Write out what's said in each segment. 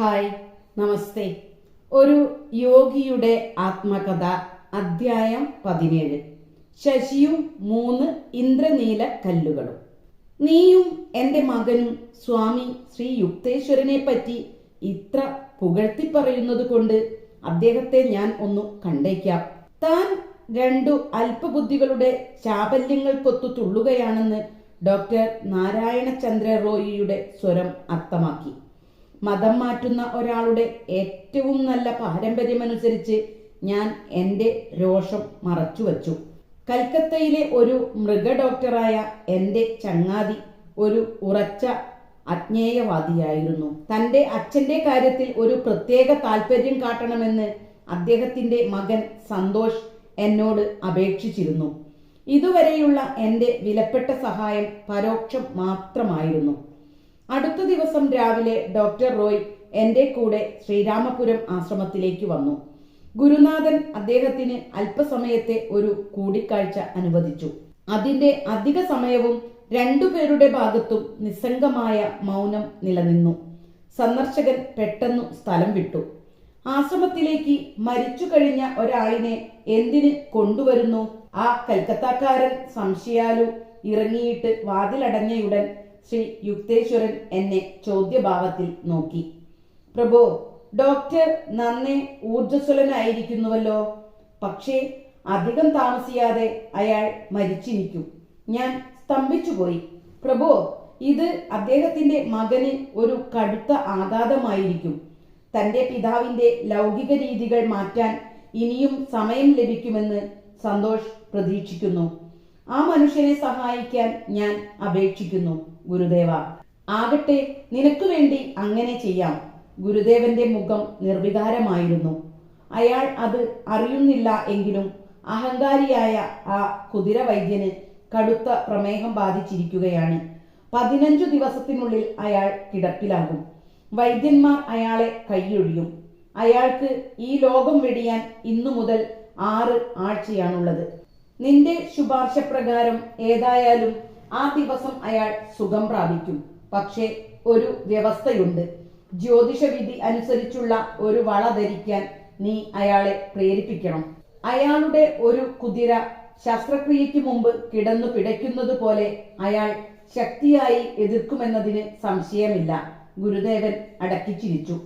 Hi നമസ്തേ. ഒരു യോഗിയുടെ ആത്മകഥ അധ്യായം പതിനേഴ്. ശശിയും മൂന്ന് ഇന്ദ്രനീല കല്ലുകളും. നീയും എന്റെ മകനും സ്വാമി ശ്രീ യുക്തേശ്വരനെ പറ്റി ഇത്ര പുകഴ്ത്തി പറയുന്നത് കൊണ്ട് അദ്ദേഹത്തെ ഞാൻ ഒന്ന് കണ്ടേക്കാം. താൻ രണ്ടു അല്പബുദ്ധികളുടെ ചാബല്യങ്ങൾക്കൊത്തു തുള്ളുകയാണെന്ന് ഡോക്ടർ നാരായണചന്ദ്ര റോയിയുടെ സ്വരം അർത്ഥമാക്കി. മതം മാറ്റുന്ന ഒരാളുടെ ഏറ്റവും നല്ല പാരമ്പര്യമനുസരിച്ച് ഞാൻ എന്റെ രോഷം മറച്ചു വച്ചു. കൽക്കത്തയിലെ ഒരു മൃഗ ഡോക്ടറായ എന്റെ ചങ്ങാതി ഒരു ഉറച്ച അജ്ഞേയവാദിയായിരുന്നു തന്റെ അച്ഛന്റെ കാര്യത്തിൽ ഒരു പ്രത്യേക താല്പര്യം കാട്ടണമെന്ന് അദ്ദേഹത്തിന്റെ മകൻ സന്തോഷ് എന്നോട് അപേക്ഷിച്ചിരുന്നു. ഇതുവരെയുള്ള എന്റെ വിലപ്പെട്ട സഹായം പരോക്ഷം മാത്രമായിരുന്നു. അടുത്ത ദിവസം രാവിലെ ഡോക്ടർ റോയ് എന്റെ കൂടെ ശ്രീരാമപുരം ആശ്രമത്തിലേക്ക് വന്നു. ഗുരുനാഥൻ അദ്ദേഹത്തിന് അല്പസമയത്തെ ഒരു കൂടിക്കാഴ്ച അനുവദിച്ചു. അതിന്റെ അധിക സമയവും രണ്ടുപേരുടെ ഭാഗത്തും നിസ്സംഗമായ മൗനം നിലനിന്നു. സന്ദർശകൻ പെട്ടെന്നു സ്ഥലം വിട്ടു. ആശ്രമത്തിലേക്ക് മരിച്ചു കഴിഞ്ഞ ഒരാളിനെ എന്തിന് കൊണ്ടുവരുന്നു? ആ കൽക്കത്തക്കാരൻ സംശയാലു ഇറങ്ങിയിട്ട് വാതിലടഞ്ഞയുടൻ ശ്രീ യുക്തേശ്വരൻ എന്നെ ചോദ്യഭാവത്തിൽ നോക്കി. പ്രഭു ഡോക്ടർ നന്നെ ഊർജസ്വലനായിരിക്കുന്നുവല്ലോ പക്ഷേ അധികം താമസിയാതെ അയാൾ മരിച്ചിരിക്കും. ഞാൻ സ്തംഭിച്ചുപോയി. പ്രഭു ഇത് അദ്ദേഹത്തിന്റെ മകന് ഒരു കടുത്ത ആഘാതമായിരിക്കും. തന്റെ പിതാവിന്റെ ലൗകിക രീതികൾ മാറ്റാൻ ഇനിയും സമയം ലഭിക്കുമെന്ന് സന്തോഷ് പ്രതീക്ഷിക്കുന്നു. ആ മനുഷ്യനെ സഹായിക്കാൻ ഞാൻ അപേക്ഷിക്കുന്നു ഗുരുദേവ. ആകട്ടെ നിനക്ക് വേണ്ടി അങ്ങനെ ചെയ്യാം. ഗുരുദേവന്റെ മുഖം നിർവികാരമായിരുന്നു. അയാൾ അത് അറിയുന്നില്ല എങ്കിലും അഹങ്കാരിയായ ആ കുതിര വൈദ്യന് കടുത്ത പ്രമേഹം ബാധിച്ചിരിക്കുകയാണ്. പതിനഞ്ചു ദിവസത്തിനുള്ളിൽ അയാൾ കിടപ്പിലാകും. വൈദ്യന്മാർ അയാളെ കൈയൊഴിയും. അയാൾക്ക് ഈ ലോകം വെടിയാൻ ഇന്നു മുതൽ ആറ് ആഴ്ചയാണുള്ളത്. നിന്റെ ശുപാർശ പ്രകാരം ഏതായാലും ആ ദിവസം അയാൾ സുഖം പ്രാപിക്കും. പക്ഷേ ഒരു വ്യവസ്ഥയുണ്ട്. ജ്യോതിഷവിധി അനുസരിച്ചുള്ള ഒരു വള ധരിക്കാൻ നീ അയാളെ പ്രേരിപ്പിക്കണം. അയാളുടെ ഒരു കുതിര ശസ്ത്രക്രിയയ്ക്ക് മുമ്പ് കിടന്നു പിടയ്ക്കുന്നത് പോലെ അയാൾ ശക്തിയായി എതിർക്കുമെന്നതിന് സംശയമില്ല. ഗുരുദേവൻ അടക്കിച്ചിരിച്ചു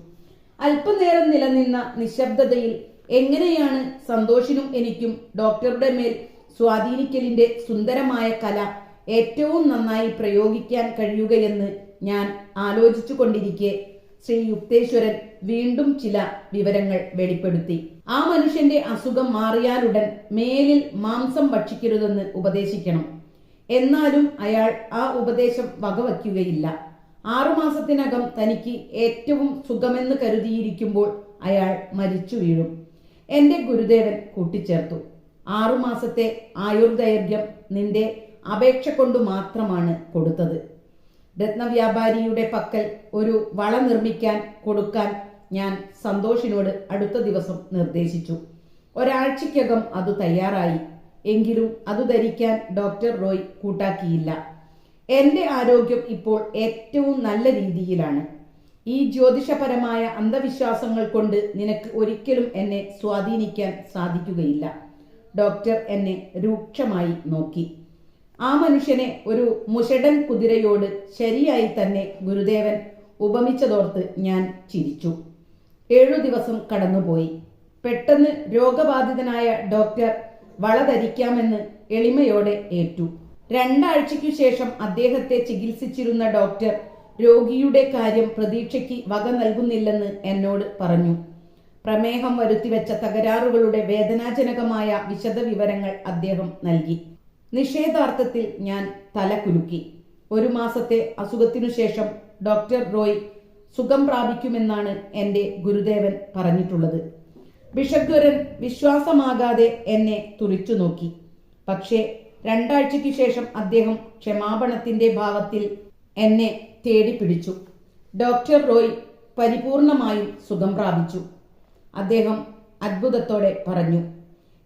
അല്പനേരം നിലനിന്ന നിശബ്ദതയിൽ എങ്ങനെയാണ് സന്തോഷിനും എനിക്കും ഡോക്ടറുടെ മേൽ സ്വാധീനിക്കലിന്റെ സുന്ദരമായ കല ഏറ്റവും നന്നായി പ്രയോഗിക്കാൻ കഴിയുകയെന്ന് ഞാൻ ആലോചിച്ചു കൊണ്ടിരിക്കെ ശ്രീ യുക്തേശ്വരൻ വീണ്ടും ചില വിവരങ്ങൾ വെളിപ്പെടുത്തി. ആ മനുഷ്യന്റെ അസുഖം മാറിയാലുടൻ മേലിൽ മാംസം ഭക്ഷിക്കരുതെന്ന് ഉപദേശിക്കണം. എന്നാലും അയാൾ ആ ഉപദേശം വകവയ്ക്കുകയില്ല. ആറുമാസത്തിനകം തനിക്ക് ഏറ്റവും സുഖമെന്ന് കരുതിയിരിക്കുമ്പോൾ അയാൾ മരിച്ചു വീഴും. എന്റെ ഗുരുദേവൻ കൂട്ടിച്ചേർത്തു. ആറുമാസത്തെ ആയുർദൈർഘ്യം നിന്റെ അപേക്ഷ കൊണ്ടു മാത്രമാണ് കൊടുത്തത്. രത്നവ്യാപാരിയുടെ പക്കൽ ഒരു വള നിർമ്മിക്കാൻ കൊടുക്കാൻ ഞാൻ സന്തോഷിനോട് അടുത്ത ദിവസം നിർദ്ദേശിച്ചു. ഒരാഴ്ചയ്ക്കകം അത് തയ്യാറായി. എങ്കിലും അത് ധരിക്കാൻ ഡോക്ടർ റോയ് കൂട്ടാക്കിയില്ല. എന്റെ ആരോഗ്യം ഇപ്പോൾ ഏറ്റവും നല്ല രീതിയിലാണ്. ഈ ജ്യോതിഷപരമായ അന്ധവിശ്വാസങ്ങൾ കൊണ്ട് നിനക്ക് ഒരിക്കലും എന്നെ സ്വാധീനിക്കാൻ സാധിക്കുകയില്ല. ഡോക്ടർ എന്നെ രൂക്ഷമായി നോക്കി. ആ മനുഷ്യനെ ഒരു മുഷടൻ കുതിരയോട് ശരിയായി തന്നെ ഗുരുദേവൻ ഉപമിച്ചതോർത്ത് ഞാൻ ചിരിച്ചു. ഏഴു ദിവസം കടന്നുപോയി. പെട്ടെന്ന് രോഗബാധിതനായ ഡോക്ടർ വള ധരിക്കാമെന്ന് എളിമയോടെ ഏറ്റു. രണ്ടാഴ്ചയ്ക്കു ശേഷം അദ്ദേഹത്തെ ചികിത്സിച്ചിരുന്ന ഡോക്ടർ രോഗിയുടെ കാര്യം പ്രതീക്ഷയ്ക്ക് വക നൽകുന്നില്ലെന്ന് എന്നോട് പറഞ്ഞു. പ്രമേഹം വരുത്തിവെച്ച തകരാറുകളുടെ വേദനാജനകമായ വിശദവിവരങ്ങൾ അദ്ദേഹം നൽകി. നിഷേധാർത്ഥത്തിൽ ഞാൻ തല കുലുക്കി ഒരു മാസത്തെ അസുഖത്തിനു ശേഷം ഡോക്ടർ റോയ് സുഖം പ്രാപിക്കുമെന്നാണ് എന്റെ ഗുരുദേവൻ പറഞ്ഞിട്ടുള്ളത്. ബിഷഗ്വരൻ വിശ്വാസമാകാതെ എന്നെ തുറിച്ചു നോക്കി. പക്ഷേ രണ്ടാഴ്ചയ്ക്ക് ശേഷം അദ്ദേഹം ക്ഷമാപണത്തിന്റെ ഭാവത്തിൽ എന്നെ തേടി പിടിച്ചു ഡോക്ടർ റോയ് പരിപൂർണമായും സുഖം പ്രാപിച്ചു. അദ്ദേഹം അത്ഭുതത്തോടെ പറഞ്ഞു.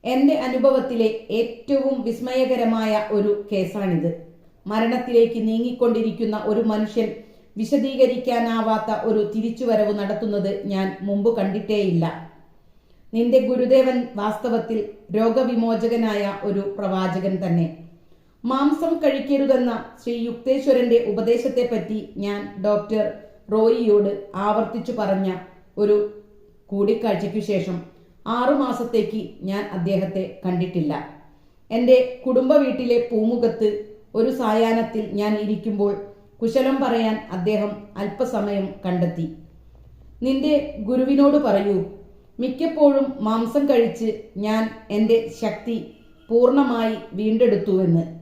എന്റെ അനുഭവത്തിലെ ഏറ്റവും വിസ്മയകരമായ ഒരു കേസാണിത്. മരണത്തിലേക്ക് നീങ്ങിക്കൊണ്ടിരിക്കുന്ന ഒരു മനുഷ്യൻ വിശദീകരിക്കാനാവാത്ത ഒരു തിരിച്ചുവരവ് നടത്തുന്നത് ഞാൻ മുമ്പ് കണ്ടിട്ടേയില്ല. നിന്റെ ഗുരുദേവൻ വാസ്തവത്തിൽ രോഗവിമോചകനായ ഒരു പ്രവാചകൻ തന്നെ. മാംസം കഴിക്കരുതെന്ന ശ്രീ യുക്തേശ്വരന്റെ ഉപദേശത്തെപ്പറ്റി ഞാൻ ഡോക്ടർ റോയിയോട് ആവർത്തിച്ചു പറഞ്ഞ ഒരു കൂടിക്കാഴ്ചയ്ക്കു ശേഷം ആറുമാസത്തേക്ക് ഞാൻ അദ്ദേഹത്തെ കണ്ടിട്ടില്ല. എന്റെ കുടുംബ വീട്ടിലെ പൂമുഖത്ത് ഒരു സായാഹ്നത്തിൽ ഞാൻ ഇരിക്കുമ്പോൾ കുശലം പറയാൻ അദ്ദേഹം അല്പസമയം കണ്ടെത്തി. നിന്റെ ഗുരുവിനോട് പറയൂ. മിക്കപ്പോഴും മാംസം കഴിച്ച് ഞാൻ എന്റെ ശക്തി പൂർണമായി വീണ്ടെടുത്തുവെന്ന്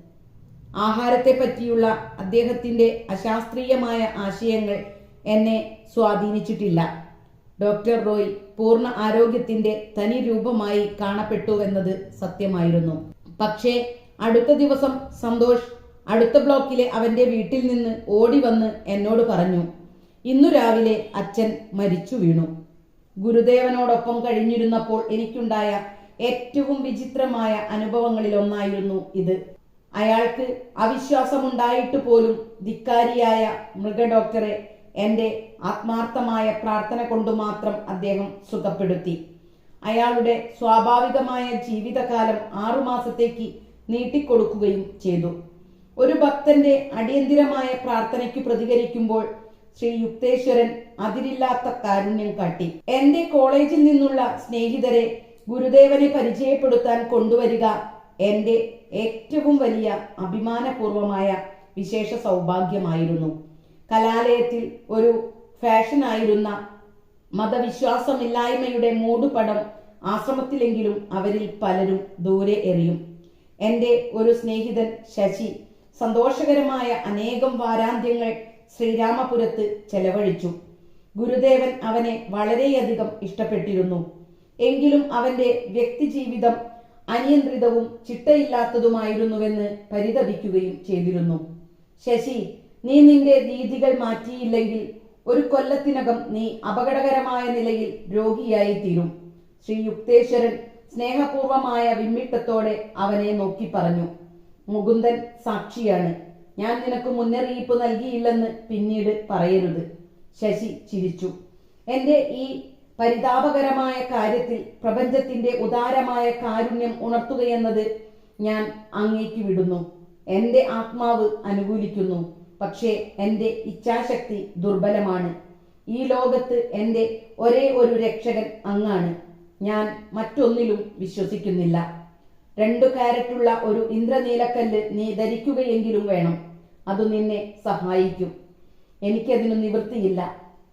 ആഹാരത്തെ പറ്റിയുള്ള അദ്ദേഹത്തിന്റെ അശാസ്ത്രീയമായ ആശയങ്ങൾ എന്നെ സ്വാധീനിച്ചിട്ടില്ല. ഡോക്ടർ റോയ് പൂർണ ആരോഗ്യത്തിന്റെ തനി രൂപമായി കാണപ്പെട്ടുവെന്നത് സത്യമായിരുന്നു. പക്ഷേ അടുത്ത ദിവസം സന്തോഷ് അടുത്ത ബ്ലോക്കിലെ അവന്റെ വീട്ടിൽ നിന്ന് ഓടി വന്ന് എന്നോട് പറഞ്ഞു ഇന്നു രാവിലെ അച്ഛൻ മരിച്ചു വീണു. ഗുരുദേവനോടൊപ്പം കഴിഞ്ഞിരുന്നപ്പോൾ എനിക്കുണ്ടായ ഏറ്റവും വിചിത്രമായ അനുഭവങ്ങളിൽ ഒന്നായിരുന്നു ഇത്. അയാൾക്ക് അവിശ്വാസമുണ്ടായിട്ട് പോലും ധിക്കാരിയായ മൃഗഡോക്ടറെ എന്റെ ആത്മാർത്ഥമായ പ്രാർത്ഥന കൊണ്ടു മാത്രം അദ്ദേഹം സുഖപ്പെടുത്തി. അയാളുടെ സ്വാഭാവികമായ ജീവിതകാലം ആറുമാസത്തേക്ക് നീട്ടിക്കൊടുക്കുകയും ചെയ്തു. ഒരു ഭക്തന്റെ അടിയന്തിരമായ പ്രാർത്ഥനയ്ക്ക് പ്രതികരിക്കുമ്പോൾ ശ്രീ യുക്തേശ്വരൻ അതിരില്ലാത്ത കാരുണ്യം കാട്ടി. എന്റെ കോളേജിൽ നിന്നുള്ള സ്നേഹിതരെ ഗുരുദേവനെ പരിചയപ്പെടുത്താൻ കൊണ്ടുവരിക എന്റെ ഏറ്റവും വലിയ അഭിമാനപൂർവമായ വിശേഷ സൗഭാഗ്യമായിരുന്നു. കലാലയത്തിൽ ഒരു ഫാഷനായിരുന്ന മതവിശ്വാസമില്ലായ്മയുടെ മൂടുപടം ആശ്രമത്തിലെങ്കിലും അവരിൽ പലരും ദൂരെ എറിയും. എന്റെ ഒരു സ്നേഹിതൻ ശശി സന്തോഷകരമായ അനേകം വാരാന്ത്യങ്ങൾ ശ്രീരാമപുരത്ത് ചെലവഴിച്ചു. ഗുരുദേവൻ അവനെ വളരെയധികം ഇഷ്ടപ്പെട്ടിരുന്നു. എങ്കിലും അവന്റെ വ്യക്തിജീവിതം അനിയന്ത്രിതവും ചിട്ടയില്ലാത്തതുമായിരുന്നുവെന്ന് പരിതപിക്കുകയും ചെയ്തിരുന്നു. ശശി നീ നിന്റെ രീതികൾ മാറ്റിയില്ലെങ്കിൽ ഒരു കൊല്ലത്തിനകം നീ അപകടകരമായ നിലയിൽ രോഗിയായി തീരും ശ്രീ യുക്തേശ്വരൻ സ്നേഹപൂർവമായ വിമ്മിട്ടത്തോടെ അവനെ നോക്കി പറഞ്ഞു മുകുന്ദൻ സാക്ഷിയാണ്. ഞാൻ നിനക്ക് മുന്നറിയിപ്പ് നൽകിയില്ലെന്ന് പിന്നീട് പറയരുത്. ശശി ചിരിച്ചു. എന്റെ ഈ പരിതാപകരമായ കാര്യത്തിൽ പ്രപഞ്ചത്തിന്റെ ഉദാരമായ കാരുണ്യം ഉണർത്തുകയെന്നത് ഞാൻ അങ്ങേക്ക് വിടുന്നു. എന്റെ ആത്മാവ് അനുകൂലിക്കുന്നു. പക്ഷേ എന്റെ ഇച്ഛാശക്തി ദുർബലമാണ്. ഈ ലോകത്ത് എന്റെ ഒരേ ഒരു രക്ഷകൻ അങ്ങാണ്. ഞാൻ മറ്റൊന്നിലും വിശ്വസിക്കുന്നില്ല. രണ്ടു കാരറ്റുള്ള ഒരു ഇന്ദ്രനീലക്കല്ല് നീ ധരിക്കുകയെങ്കിലും വേണം. അത് നിന്നെ സഹായിക്കും. എനിക്കതിനു നിവൃത്തിയില്ല.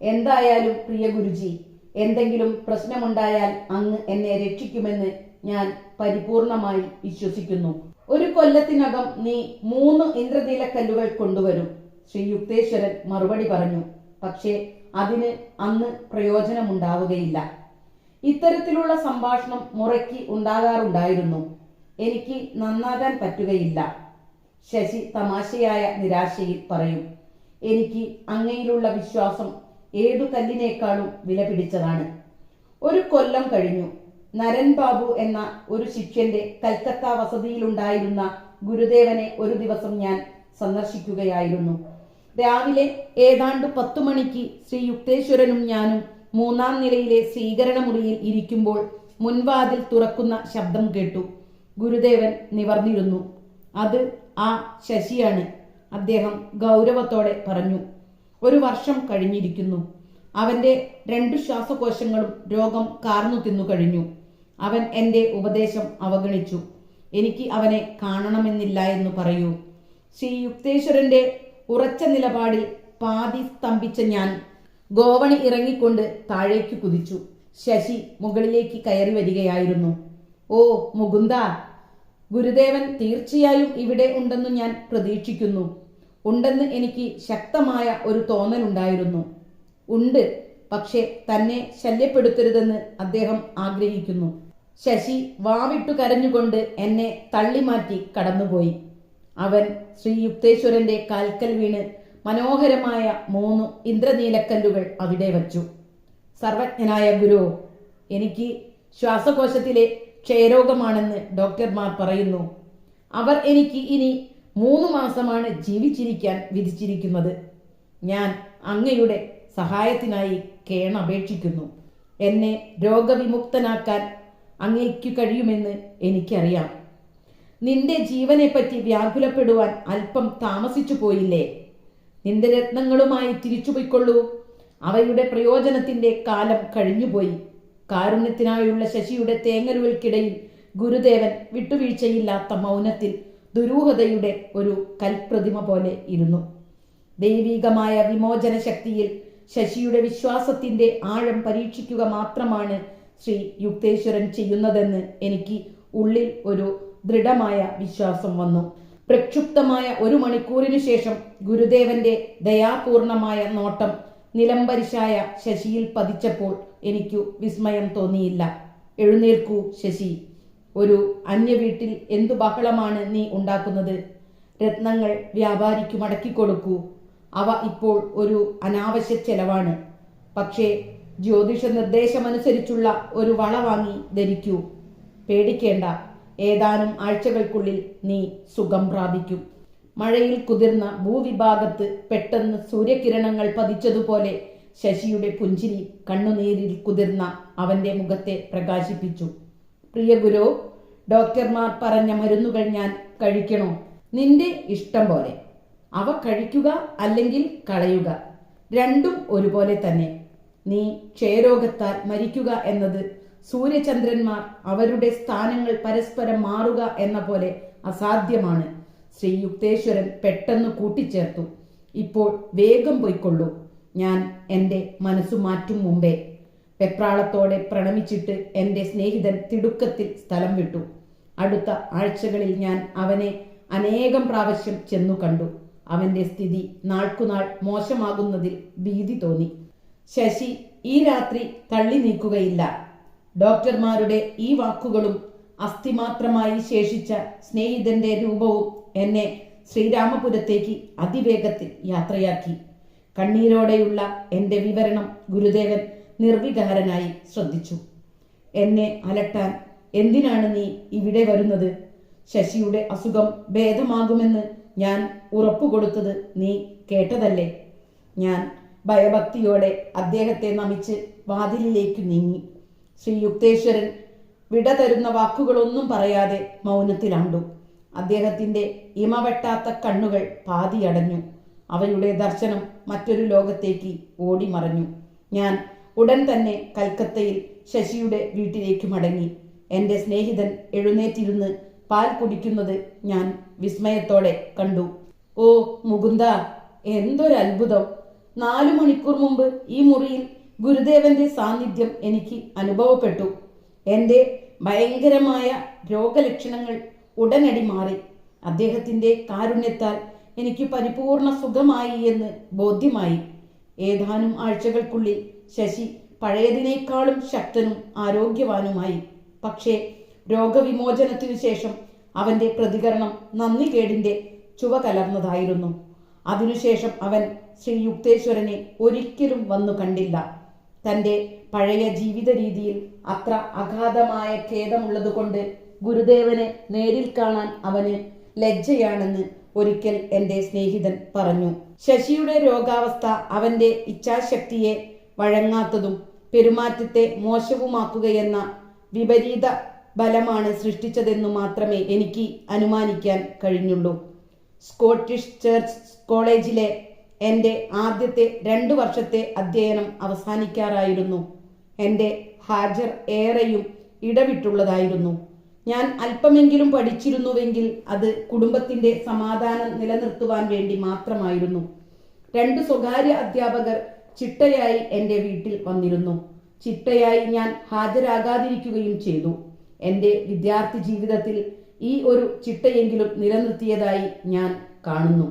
എന്തായാലും പ്രിയ ഗുരുജി എന്തെങ്കിലും പ്രശ്നമുണ്ടായാൽ അങ്ങ് എന്നെ രക്ഷിക്കുമെന്ന് ഞാൻ പരിപൂർണമായി വിശ്വസിക്കുന്നു. ഒരു കൊല്ലത്തിനകം നീ മൂന്ന് ഇന്ദ്രനീലക്കല്ലുകൾ കൊണ്ടുവരും ശ്രീ യുക്തേശ്വരൻ മറുപടി പറഞ്ഞു. പക്ഷേ അതിന് അന്ന് പ്രയോജനമുണ്ടാവുകയില്ല. ഇത്തരത്തിലുള്ള സംഭാഷണം മുറയ്ക്ക് ഉണ്ടാകാറുണ്ടായിരുന്നു. എനിക്ക് നന്നാകാൻ പറ്റുകയില്ല. ശശി തമാശയായ നിരാശയിൽ പറയും. എനിക്ക് അങ്ങയിലുള്ള വിശ്വാസം ഏതു കല്ലിനേക്കാളും വില പിടിച്ചതാണ് ഒരു കൊല്ലം കഴിഞ്ഞു. നരൻ ബാബു എന്ന ഒരു ശിഷ്യന്റെ കൽക്കത്ത വസതിയിലുണ്ടായിരുന്ന ഗുരുദേവനെ ഒരു ദിവസം ഞാൻ സന്ദർശിക്കുകയായിരുന്നു. രാവിലെ ഏതാണ്ട് പത്തു മണിക്ക് ശ്രീ യുക്തേശ്വരനും ഞാനും മൂന്നാം നിലയിലെ സ്വീകരണ മുറിയിൽ ഇരിക്കുമ്പോൾ മുൻവാതിൽ തുറക്കുന്ന ശബ്ദം കേട്ടു. ഗുരുദേവൻ നിവർന്നിരുന്നു. അത് ആ ശശിയാണ്. അദ്ദേഹം ഗൗരവത്തോടെ പറഞ്ഞു ഒരു വർഷം കഴിഞ്ഞിരിക്കുന്നു. അവന്റെ രണ്ടു ശ്വാസകോശങ്ങളും രോഗം കാർന്നു തിന്നു കഴിഞ്ഞു. അവൻ എന്റെ ഉപദേശം അവഗണിച്ചു. എനിക്ക് അവനെ കാണണമെന്നില്ല എന്ന് പറയൂ. ശ്രീ യുക്തേശ്വരന്റെ ഉറച്ച നിലപാടിൽ പാതി സ്തംഭിച്ച ഞാൻ ഗോവണി ഇറങ്ങിക്കൊണ്ട് താഴേക്ക് കുതിച്ചു. ശശി മുകളിലേക്ക് കയറി വരികയായിരുന്നു. ഓ മുകുന്ദ ഗുരുദേവൻ തീർച്ചയായും ഇവിടെ ഉണ്ടെന്ന് ഞാൻ പ്രതീക്ഷിക്കുന്നു. ഉണ്ടെന്ന് എനിക്ക് ശക്തമായ ഒരു തോന്നലുണ്ടായിരുന്നു. ഉണ്ട് പക്ഷേ തന്നെ ശല്യപ്പെടുത്തരുതെന്ന് അദ്ദേഹം ആഗ്രഹിക്കുന്നു. ശശി വാവിട്ടു കരഞ്ഞുകൊണ്ട് എന്നെ തള്ളിമാറ്റി കടന്നുപോയി. അവൻ ശ്രീ യുക്തേശ്വരന്റെ കാൽക്കൽ വീണ് മനോഹരമായ മൂന്ന് ഇന്ദ്രനീലക്കല്ലുകൾ അവിടെ വച്ചു. സർവജ്ഞനായ ഗുരു എനിക്ക് ശ്വാസകോശത്തിലെ ക്ഷയരോഗമാണെന്ന് ഡോക്ടർമാർ പറയുന്നു. അവർ എനിക്ക് ഇനി മൂന്ന് മാസമാണ് ജീവിച്ചിരിക്കാൻ വിധിച്ചിരിക്കുന്നത്. ഞാൻ അങ്ങയുടെ സഹായത്തിനായി കേണപേക്ഷിക്കുന്നു. എന്നെ രോഗവിമുക്തനാക്കാൻ അങ്ങയ്ക്കു കഴിയുമെന്ന് എനിക്കറിയാം. നിന്റെ ജീവനെപ്പറ്റി വ്യാകുലപ്പെടുവാൻ അല്പം താമസിച്ചു പോയില്ലേ? നിന്റെ രത്നങ്ങളുമായി തിരിച്ചുപോയിക്കൊള്ളൂ. അവയുടെ പ്രയോജനത്തിന്റെ കാലം കഴിഞ്ഞുപോയി. കാരുണ്യത്തിനായുള്ള ശശിയുടെ തേങ്ങലുകൾക്കിടയിൽ ഗുരുദേവൻ വിട്ടുവീഴ്ചയില്ലാത്ത മൗനത്തിൽ ദുരൂഹതയുടെ ഒരു കൽപ്രതിമ പോലെ ഇരുന്നു. ദൈവികമായ വിമോചന ശക്തിയിൽ ശശിയുടെ വിശ്വാസത്തിന്റെ ആഴം പരീക്ഷിക്കുക മാത്രമാണ് ശ്രീ യുക്തേശ്വരൻ ചെയ്യുന്നതെന്ന് എനിക്ക് ഉള്ളിൽ ഒരു ദൃഢമായ വിശ്വാസം വന്നു. പ്രക്ഷുബ്ധമായ ഒരു മണിക്കൂറിനു ശേഷം ഗുരുദേവന്റെ ദയാപൂർണമായ നോട്ടം നിലംപരിശായ ശശിയിൽ പതിച്ചപ്പോൾ എനിക്കു വിസ്മയം തോന്നിയില്ല. എഴുന്നേൽക്കൂ ശശി. ഒരു അന്യവീട്ടിൽ എന്തു ബഹളമാണ് നീ ഉണ്ടാക്കുന്നത്? രത്നങ്ങൾ വ്യാപാരിക്ക് മടക്കിക്കൊടുക്കൂ അവ ഇപ്പോൾ ഒരു അനാവശ്യ ചെലവാണ്. പക്ഷേ ജ്യോതിഷ നിർദ്ദേശമനുസരിച്ചുള്ള ഒരു വള വാങ്ങി ധരിക്കൂ. പേടിക്കേണ്ട. ഏതാനും ആഴ്ചകൾക്കുള്ളിൽ നീ സുഖം പ്രാപിക്കും. മഴയിൽ കുതിർന്ന ഭൂവിഭാഗത്ത് പെട്ടെന്ന് സൂര്യകിരണങ്ങൾ പതിച്ചതുപോലെ ശശിയുടെ പുഞ്ചിരി കണ്ണുനീരിൽ കുതിർന്ന അവന്റെ മുഖത്തെ പ്രകാശിപ്പിച്ചു. പ്രിയ ഗുരു ഡോക്ടർമാർ പറഞ്ഞ മരുന്നുകൾ ഞാൻ കഴിക്കണോ? നിന്റെ ഇഷ്ടം പോലെ. അവ കഴിക്കുക അല്ലെങ്കിൽ കളയുക. രണ്ടും ഒരുപോലെ തന്നെ. നീ ക്ഷയരോഗത്താൽ മരിക്കുക എന്നത് സൂര്യചന്ദ്രന്മാർ അവരുടെ സ്ഥാനങ്ങൾ പരസ്പരം മാറുക എന്ന പോലെ അസാധ്യമാണ്. ശ്രീ യുക്തേശ്വരൻ പെട്ടെന്ന് കൂട്ടിച്ചേർത്തു. ഇപ്പോൾ വേഗം പോയിക്കൊള്ളൂ. ഞാൻ എന്റെ മനസ്സു മാറ്റും മുമ്പേ. വെപ്രാളത്തോടെ പ്രണമിച്ചിട്ട് എന്റെ സ്നേഹിതൻ തിടുക്കത്തിൽ സ്ഥലം വിട്ടു. അടുത്ത ആഴ്ചകളിൽ ഞാൻ അവനെ അനേകം പ്രാവശ്യം ചെന്നു കണ്ടു. അവന്റെ സ്ഥിതി നാൾക്കുനാൾ മോശമാകുന്നതിൽ ഭീതി തോന്നി. ശശി ഈ രാത്രി തള്ളി നീക്കുകയില്ല. ഡോക്ടർമാരുടെ ഈ വാക്കുകളും അസ്ഥിമാത്രമായി ശേഷിച്ച സ്നേഹിതന്റെ രൂപവും എന്നെ ശ്രീരാമപുരത്തേക്ക് അതിവേഗത്തിൽ യാത്രയാക്കി. കണ്ണീരോടെയുള്ള എന്റെ വിവരണം ഗുരുദേവൻ നിർവികാരനായി ശ്രദ്ധിച്ചു. എന്നെ അലട്ടാൻ എന്തിനാണ് നീ ഇവിടെ വരുന്നത്? ശശിയുടെ അസുഖം ഭേദമാകുമെന്ന് ഞാൻ ഉറപ്പുകൊടുത്തത് നീ കേട്ടതല്ലേ? ഞാൻ ഭയഭക്തിയോടെ അദ്ദേഹത്തെ നമിച്ച് വാതിലിലേക്ക് നീങ്ങി. ശ്രീ യുക്തേശ്വരൻ വിട തരുന്ന വാക്കുകളൊന്നും പറയാതെ മൗനത്തിലാണ്ടു. അദ്ദേഹത്തിന്റെ ഇമവെട്ടാത്ത കണ്ണുകൾ പാതിയടഞ്ഞു. അവയുടെ ദർശനം മറ്റൊരു ലോകത്തേക്ക് ഓടിമറഞ്ഞു. ഞാൻ ഉടൻ തന്നെ കൽക്കത്തയിൽ ശശിയുടെ വീട്ടിലേക്ക് മടങ്ങി. എന്റെ സ്നേഹിതൻ എഴുന്നേറ്റിരുന്ന് പാൽ കുടിക്കുന്നത് ഞാൻ വിസ്മയത്തോടെ കണ്ടു. ഓ മുകുന്ദ എന്തൊരത്ഭുതം! നാലു മണിക്കൂർ മുമ്പ് ഈ മുറിയിൽ ഗുരുദേവന്റെ സാന്നിധ്യം എനിക്ക് അനുഭവപ്പെട്ടു. എന്റെ ഭയങ്കരമായ രോഗലക്ഷണങ്ങൾ ഉടനടി മാറി. അദ്ദേഹത്തിന്റെ കാരുണ്യത്താൽ എനിക്ക് പരിപൂർണ സുഖമായി എന്ന് ബോധ്യമായി. ഏതാനും ആഴ്ചകൾക്കുള്ളിൽ ശശി പഴയതിനേക്കാളും ശക്തനും ആരോഗ്യവാനുമായി. പക്ഷേ രോഗവിമോചനത്തിനു ശേഷം അവന്റെ പ്രതികരണം നന്ദികേടിന്റെ ചുവ കലർന്നതായിരുന്നു. അതിനുശേഷം അവൻ ശ്രീ യുക്തേശ്വരനെ ഒരിക്കലും വന്നു കണ്ടില്ല. തന്റെ പഴയ ജീവിത രീതിയിൽ അത്ര അഗാധമായ ഖേദമുള്ളതുകൊണ്ട് ഗുരുദേവനെ നേരിൽ കാണാൻ അവന് ലജ്ജയാണെന്ന് ഒരിക്കൽ എന്റെ സ്നേഹിതൻ പറഞ്ഞു. ശശിയുടെ രോഗാവസ്ഥ അവന്റെ ഇച്ഛാശക്തിയെ വഴങ്ങാത്തതും പെരുമാറ്റത്തെ മോശവുമാക്കുകയെന്ന വിപരീത ബലമാണ് സൃഷ്ടിച്ചതെന്നു മാത്രമേ എനിക്ക് അനുമാനിക്കാൻ കഴിഞ്ഞുള്ളൂ. സ്കോട്ടിഷ് ചർച്ച് കോളേജിലെ എന്റെ ആദ്യത്തെ രണ്ടു വർഷത്തെ അധ്യയനം അവസാനിക്കാറായിരുന്നു. എന്റെ ഹാജർ ഏറെയും ഇടവിട്ടുള്ളതായിരുന്നു. ഞാൻ അല്പമെങ്കിലും പഠിച്ചിരുന്നുവെങ്കിൽ അത് കുടുംബത്തിന്റെ സമാധാനം നിലനിർത്തുവാൻ വേണ്ടി മാത്രമായിരുന്നു. രണ്ട് സ്വകാര്യ അധ്യാപകർ ചിട്ടയായി എന്റെ വീട്ടിൽ വന്നിരുന്നു. ചിട്ടയായി ഞാൻ ഹാജരാകാതിരിക്കുകയും ചെയ്തു. എന്റെ വിദ്യാർത്ഥി ജീവിതത്തിൽ ഈ ഒരു ചിട്ടയെങ്കിലും നിലനിർത്തിയതായി ഞാൻ കാണുന്നു.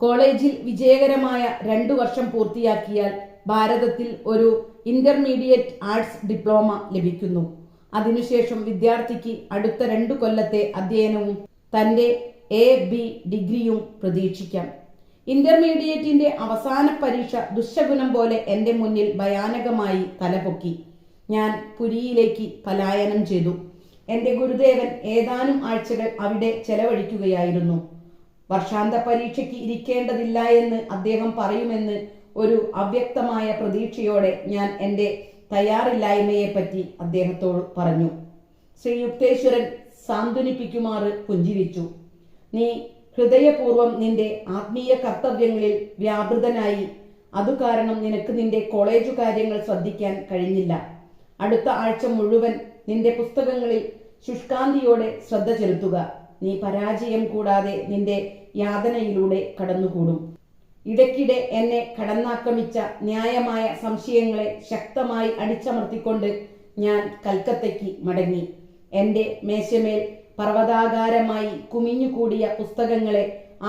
കോളേജിൽ വിജയകരമായ രണ്ടു വർഷം പൂർത്തിയാക്കിയാൽ ഭാരതത്തിൽ ഒരു ഇന്റർമീഡിയറ്റ് ആർട്സ് ഡിപ്ലോമ ലഭിക്കുന്നു. അതിനുശേഷം വിദ്യാർത്ഥിക്ക് അടുത്ത രണ്ടു കൊല്ലത്തെ അധ്യയനവും തന്റെ എ ബി ഡിഗ്രിയും പ്രതീക്ഷിക്കാം. ഇന്റർമീഡിയറ്റിന്റെ അവസാന പരീക്ഷ ദുശഗുണം പോലെ എന്റെ മുന്നിൽ ഭയാനകമായി തലപൊക്കി. ഞാൻ പുരിയിലേക്ക് പലായനം ചെയ്തു. എന്റെ ഗുരുദേവൻ ഏതാനും ആഴ്ചകൾ അവിടെ ചെലവഴിക്കുകയായിരുന്നു. വർഷാന്ത പരീക്ഷയ്ക്ക് ഇരിക്കേണ്ടതില്ല എന്ന് അദ്ദേഹം പറയുമെന്ന് ഒരു അവ്യക്തമായ പ്രതീക്ഷയോടെ ഞാൻ എന്റെ തയ്യാറില്ലായ്മയെപ്പറ്റി അദ്ദേഹത്തോട് പറഞ്ഞു. ശ്രീ യുക്തേശ്വരൻ സാന്ത്വനിപ്പിക്കുമാറ് പുഞ്ചിരിച്ചു. നീ ഹൃദയപൂർവം നിന്റെ ആത്മീയ കർത്തവ്യങ്ങളിൽ വ്യാപൃതനായി. അതു കാരണം നിനക്ക് നിന്റെ കോളേജു കാര്യങ്ങൾ ശ്രദ്ധിക്കാൻ കഴിഞ്ഞില്ല. അടുത്ത ആഴ്ച മുഴുവൻ നിന്റെ പുസ്തകങ്ങളിൽ ശുഷ്കാന്തിയോടെ ശ്രദ്ധ ചെലുത്തുക. നീ പരാജയം കൂടാതെ നിന്റെ യാതനയിലൂടെ കടന്നുകൂടും. ഇടയ്ക്കിടെ എന്നെ കടന്നാക്രമിച്ച ന്യായമായ സംശയങ്ങളെ ശക്തമായി അടിച്ചമർത്തിക്കൊണ്ട് ഞാൻ കൽക്കത്തയ്ക്ക് മടങ്ങി. എന്റെ മേശമേൽ പർവതാകാരമായി കുമിഞ്ഞുകൂടിയ പുസ്തകങ്ങളെ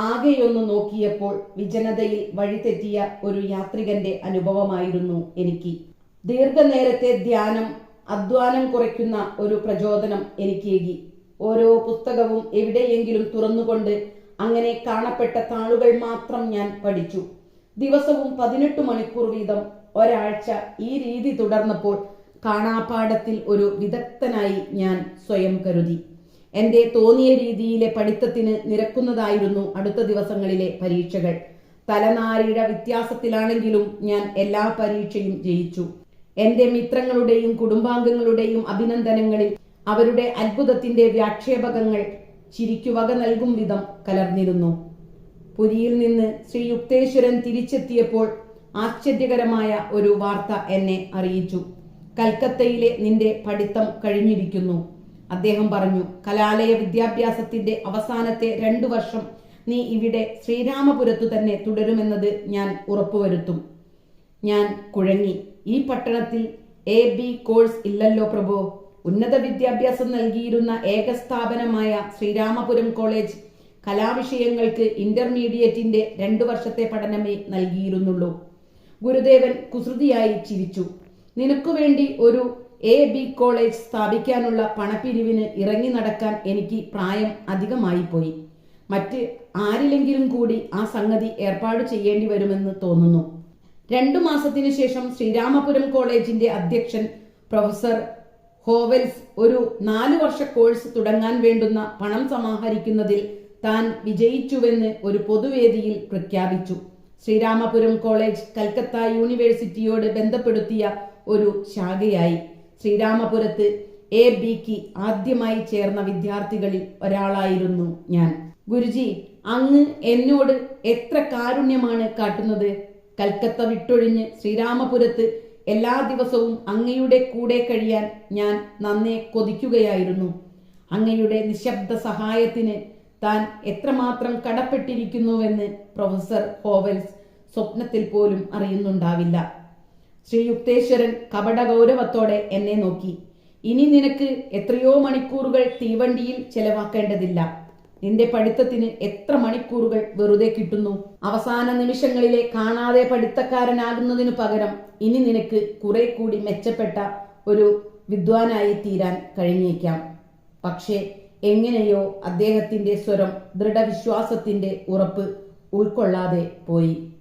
ആകെയൊന്നു നോക്കിയപ്പോൾ വിജനതയിൽ വഴിതെറ്റിയ ഒരു യാത്രികന്റെ അനുഭവമായിരുന്നു എനിക്ക്. ദീർഘനേരത്തെ ധ്യാനം അധ്വാനം കുറയ്ക്കുന്ന ഒരു പ്രചോദനം എനിക്കേകി ഓരോ പുസ്തകവും എവിടെയെങ്കിലും തുറന്നുകൊണ്ട് അങ്ങനെ കാണപ്പെട്ട താളുകൾ മാത്രം ഞാൻ പഠിച്ചു. ദിവസവും പതിനെട്ട് മണിക്കൂർ വീതം ഒരാഴ്ച ഈ രീതി തുടർന്നപ്പോൾ കാണാപാഠത്തിൽ ഒരു വിദഗ്ധനായി ഞാൻ സ്വയം കരുതി. എന്റെ തോന്നിയ രീതിയിലെ പഠിത്തത്തിന് നിരക്കുന്നതായിരുന്നു അടുത്ത ദിവസങ്ങളിലെ പരീക്ഷകൾ. തലനാരിഴ വ്യത്യാസത്തിലാണെങ്കിലും ഞാൻ എല്ലാ പരീക്ഷയും ജയിച്ചു. എന്റെ മിത്രങ്ങളുടെയും കുടുംബാംഗങ്ങളുടെയും അഭിനന്ദനങ്ങളിൽ അവരുടെ അത്ഭുതത്തിന്റെ വ്യാക്ഷേപകങ്ങൾ ചിരിക്കുവക നൽകും വിധം കലർന്നിരുന്നു. പുരിയിൽ നിന്ന് ശ്രീ യുക്തേശ്വരൻ തിരിച്ചെത്തിയപ്പോൾ ആശ്ചര്യകരമായ ഒരു വാർത്ത എന്നെ അറിയിച്ചു. കൽക്കത്തയിലെ നിന്റെ പഠിത്തം കഴിഞ്ഞിരിക്കുന്നു. അദ്ദേഹം പറഞ്ഞു കലാലയ വിദ്യാഭ്യാസത്തിന്റെ അവസാനത്തെ രണ്ടു വർഷം നീ ഇവിടെ ശ്രീരാമപുരത്തു തന്നെ തുടരുമെന്നത് ഞാൻ ഉറപ്പുവരുത്തും. ഞാൻ കുഴങ്ങി. ഈ പട്ടണത്തിൽ എ ബി കോഴ്സ് ഇല്ലല്ലോ പ്രഭു. ഉന്നത വിദ്യാഭ്യാസം നൽകിയിരുന്ന ഏക സ്ഥാപനമായ ശ്രീരാമപുരം കോളേജ് കലാവിഷയങ്ങൾക്ക് ഇന്റർമീഡിയറ്റിന്റെ രണ്ടു വർഷത്തെ പഠനമേ നൽകിയിരുന്നുള്ളൂ. ഗുരുദേവൻ കുസൃതിയായി ചിരിച്ചു. നിനക്കു വേണ്ടി ഒരു എ ബി കോളേജ് സ്ഥാപിക്കാനുള്ള പണപ്പിരിവിന് ഇറങ്ങി നടക്കാൻ എനിക്ക് പ്രായം അധികമായി പോയി മറ്റ് ആരിലെങ്കിലും കൂടി ആ സംഗതി ഏർപ്പാട് ചെയ്യേണ്ടി വരുമെന്ന് തോന്നുന്നു. രണ്ടു മാസത്തിനു ശേഷം ശ്രീരാമപുരം കോളേജിന്റെ അധ്യക്ഷൻ പ്രൊഫസർ ഹോവൽസ് ഒരു നാലു വർഷ കോഴ്സ് തുടങ്ങാൻ വേണ്ടുന്ന പണം സമാഹരിക്കുന്നതിൽ താൻ വിജയിച്ചുവെന്ന് ഒരു പൊതുവേദിയിൽ പ്രഖ്യാപിച്ചു. ശ്രീരാമപുരം കോളേജ് കൽക്കത്ത യൂണിവേഴ്സിറ്റിയോട് ബന്ധപ്പെടുത്തിയ ഒരു ശാഖയായി. ശ്രീരാമപുരത്ത് എ ബിക്ക് ആദ്യമായി ചേർന്ന വിദ്യാർത്ഥികളിൽ ഒരാളായിരുന്നു ഞാൻ. ഗുരുജി അങ്ങ് എന്നോട് എത്ര കാരുണ്യമാണ് കാട്ടുന്നത്? കൽക്കത്ത വിട്ടൊഴിഞ്ഞ് ശ്രീരാമപുരത്ത് എല്ലാ ദിവസവും അങ്ങയുടെ കൂടെ കഴിയാൻ ഞാൻ നന്നെ കൊതിക്കുകയായിരുന്നു. അങ്ങയുടെ നിശബ്ദ സഹായത്തിന് താൻ എത്രമാത്രം കടപ്പെട്ടിരിക്കുന്നുവെന്ന് പ്രൊഫസർ ഹോവൽസ് സ്വപ്നത്തിൽ പോലും അറിയുന്നുണ്ടാവില്ല. ശ്രീ യുക്തേശ്വരൻ കപട ഗൗരവത്തോടെ എന്നെ നോക്കി. ഇനി നിനക്ക് എത്രയോ മണിക്കൂറുകൾ തീവണ്ടിയിൽ ചെലവാക്കേണ്ടതില്ല. നിന്റെ പഠിത്തത്തിന് എത്ര മണിക്കൂറുകൾ വെറുതെ കിട്ടുന്നു? അവസാന നിമിഷങ്ങളിലെ കാണാതെ പഠിത്തക്കാരനാകുന്നതിനു പകരം ഇനി നിനക്ക് കുറെ കൂടി മെച്ചപ്പെട്ട ഒരു വിദ്വാനായി തീരാൻ കഴിഞ്ഞേക്കാം. പക്ഷേ എങ്ങനെയോ അദ്ദേഹത്തിന്റെ സ്വരം ദൃഢവിശ്വാസത്തിന്റെ ഉറപ്പ് ഉൾക്കൊള്ളാതെ പോയി.